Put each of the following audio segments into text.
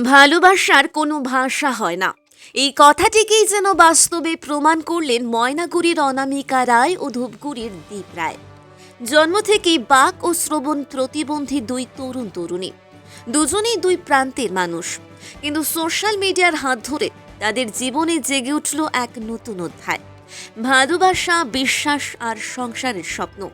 ভালোবাসার কোনো ভাষা হয় না। এই কথাটিকেই যেন বাস্তবে প্রমাণ করলেন ময়নাগুড়ির অনামিকা রায় ও ধূপগুড়ির দীপ রায়। জন্ম থেকেই বাক ও শ্রবণ প্রতিবন্ধী দুই তরুণ তরুণী। দুজনেই দুই প্রান্তের মানুষ। কিন্তু সোশ্যাল মিডিয়ার হাত ধরে তাদের জীবনে জেগে উঠল এক নতুন অধ্যায়। ভালোবাসা, বিশ্বাস আর সংসারের স্বপ্ন।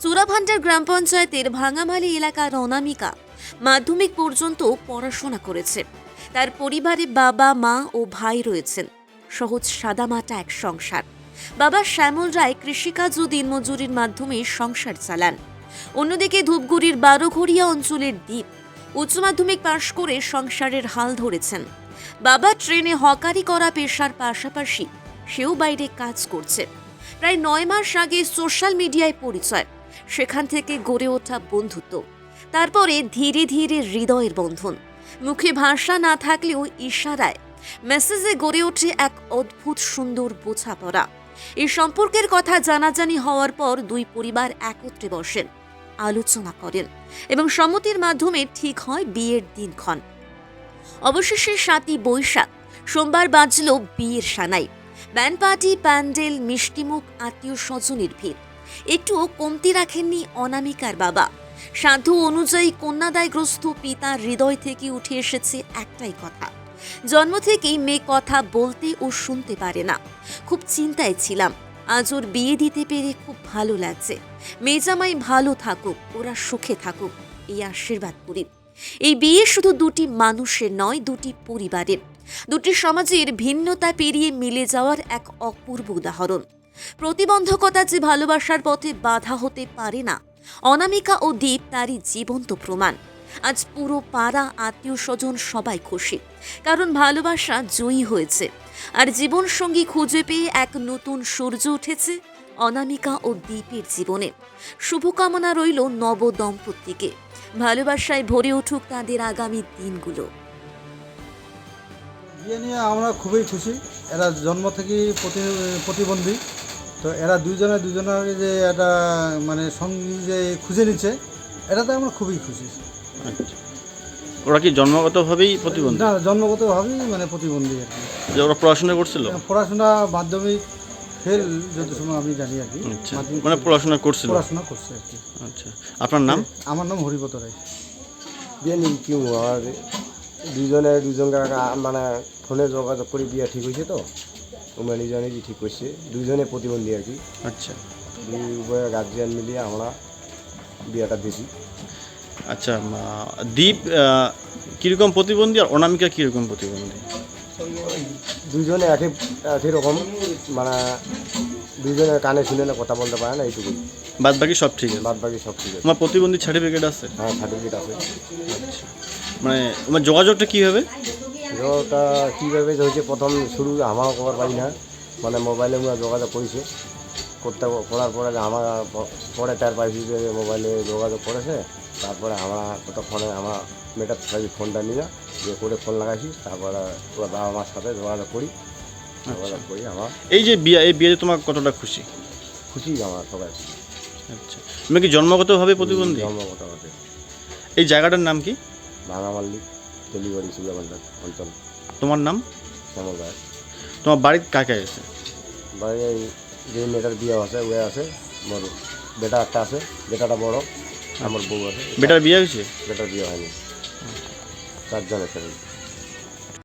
চূড়াভান্ডার গ্রাম পঞ্চায়েতের ভাঙামালি এলাকার অনামিকা মাধ্যমিক পর্যন্ত পড়াশোনা করেছে। তার পরিবারে বাবা, মা ও ভাই রয়েছেন। সহজ সাদামাটা এক সংসার। বাবা শ্যামল রায় কৃষিকাজ ও দিনমজুরির মাধ্যমে সংসার চালান। অন্যদিকে ধূপগুড়ির বারোঘড়িয়া অঞ্চলের দ্বীপ উচ্চ মাধ্যমিক পাশ করে সংসারের হাল ধরেছেন। বাবা ট্রেনে হকারি করা পেশার পাশাপাশি সেও বাইরে কাজ করছে। প্রায় নয় মাস আগে সোশ্যাল মিডিয়ায় পরিচয়। সেখান থেকে গড়ে ওঠা বন্ধুত্ব। তারপরে ধীরে ধীরে হৃদয়ের বন্ধন। মুখে ভাষা না থাকলেও ইশারায় মেসেজে গড়ে ওঠে এক অদ্ভুত সুন্দর বোঝাপড়া। এই সম্পর্কের কথা জানাজানি হওয়ার পর দুই পরিবার একত্রে বসেন, আলোচনা করেন এবং সম্মতির মাধ্যমে ঠিক হয় বিয়ের দিনক্ষণ। অবশেষে সাতই বৈশাখ, সোমবার বাজল বিয়ের সানাই। ব্যান্ড পার্টি, প্যান্ডেল, মিষ্টিমুখ আত্মীয় স্বজনের ভিড়। একটুও কমতি রাখেননি অনামিকার বাবা। সাধু অনুযায়ী কন্যাদায়গ্রস্ত পিতার হৃদয় থেকে উঠে এসেছে একটাই কথা। জন্ম থেকেই মেয়ে কথা বলতে ও শুনতে পারে না। খুব চিন্তায় ছিলাম। আজ ওর বিয়ে দিতে পেরে খুব ভালো লাগছে। মেয়ে জামাই ভালো থাকুক, ওরা সুখে থাকুক, এই আশীর্বাদ করি। এই বিয়ে শুধু দুটি মানুষের নয়, দুটি পরিবারের। দুটি সমাজের ভিন্নতা পেরিয়ে মিলে যাওয়ার এক অপূর্ব উদাহরণ। প্রতিবন্ধকতা যে ভালোবাসার পথে বাধা হতে পারে না, অনামিকা ও দীপ তারই জীবন্ত প্রমাণ। আজ পুরো পাড়া আত্মীয় স্বজন সবাই খুশি, কারণ ভালোবাসা জয়ী হয়েছে। আর জীবনসঙ্গী খুঁজে পেয়ে এক নতুন সূর্য উঠেছে অনামিকা ও দীপের জীবনে। শুভকামনা রইল নব দম্পতিকে। ভালোবাসায় ভরে উঠুক তাদের আগামী দিনগুলো। বিয়ে নিয়ে আমরা খুবই খুশি। এরা জন্ম প্রতি, প্রতিবন্ধী। তো এরা দুজনে দুজনের যে একটা মানে সঙ্গী যে খুঁজে নিচ্ছে এটাতে আমরা খুবই খুশি। আচ্ছা। ওরা কি জন্মগতভাবেই প্রতিবন্ধী? না জন্মগতভাবেই মানে প্রতিবন্ধী আর কি। যে ওরা পড়াশোনা করছিল? পড়াশোনা মাধ্যমিক ফেল যত সময় আমি জানি আর কি। আচ্ছা মানে পড়াশোনা করছিল? পড়াশোনা করছে আর কি। আচ্ছা আপনার নাম? আমার নাম হরিপত রায়। বিয়ে নি কি আর দুজনে দুজনকে মানে ফোনে যোগাযোগ করে বিয়ে ঠিক হয়েছে তো? নিজে নিজে ঠিক করছে। দুজনে প্রতিবন্ধী আর কি। আচ্ছা। দুই উভয় গার্জিয়ান মিলিয়ে আমরা বিয়েটা দিছি আচ্ছা দীপ কীরকম প্রতিবন্ধী আর অনামিকা কীরকম প্রতিবন্ধী? দুইজনে একই একই রকম মানে দুইজনে কানে শুনে না কথা বলতে পারে না এইটুকুই। বাদ বাকি সব ঠিক আছে? বাদ বাকি সব ঠিক আছে। তোমার প্রতিবন্ধী সার্টিফিকেট আছে? হ্যাঁ সার্টিফিকেট আছে। মানে তোমার যোগাযোগটা কীভাবে ওটা কীভাবে হয়েছে? প্রথম শুরু আমারও খবর পাই না। মানে মোবাইলে আমরা যোগাযোগ করেছে। করতে করার পরে আমার পরে তার পাইছি যে মোবাইলে যোগাযোগ করেছে। তারপরে আমরা ফোনে আমার মেয়েটার সাথে ফোনটা নিয়ে যে করে ফোন লাগাইছি। তারপরে ওরা বাবা মার সাথে যোগাযোগ করি। যোগাযোগ করি আমার। এই যে বিয়ে এই বিয়েতে তোমার কতটা খুশি? খুশি আমার সবাই। আচ্ছা। তুমি কি জন্মগতভাবে প্রতিবন্ধী? জন্মগত আমাদের এই জায়গাটার নাম কি? ভাঙা মাল্লিক তেলিবাড়ি সুগাবান্ডার অঞ্চল। তোমার নাম? শ্যামল রায়। তোমার বাড়ির কাকে আছে? বাড়ি এই যে মেয়েটার বিয়ে আছে ওয়ে আছে মোর বেটা একটা আছে বেটাটা বড় আমার বউ আছে। বেটার বিয়ে হয়েছে? বেটার বিয়ে হয়নি। চারজন আছে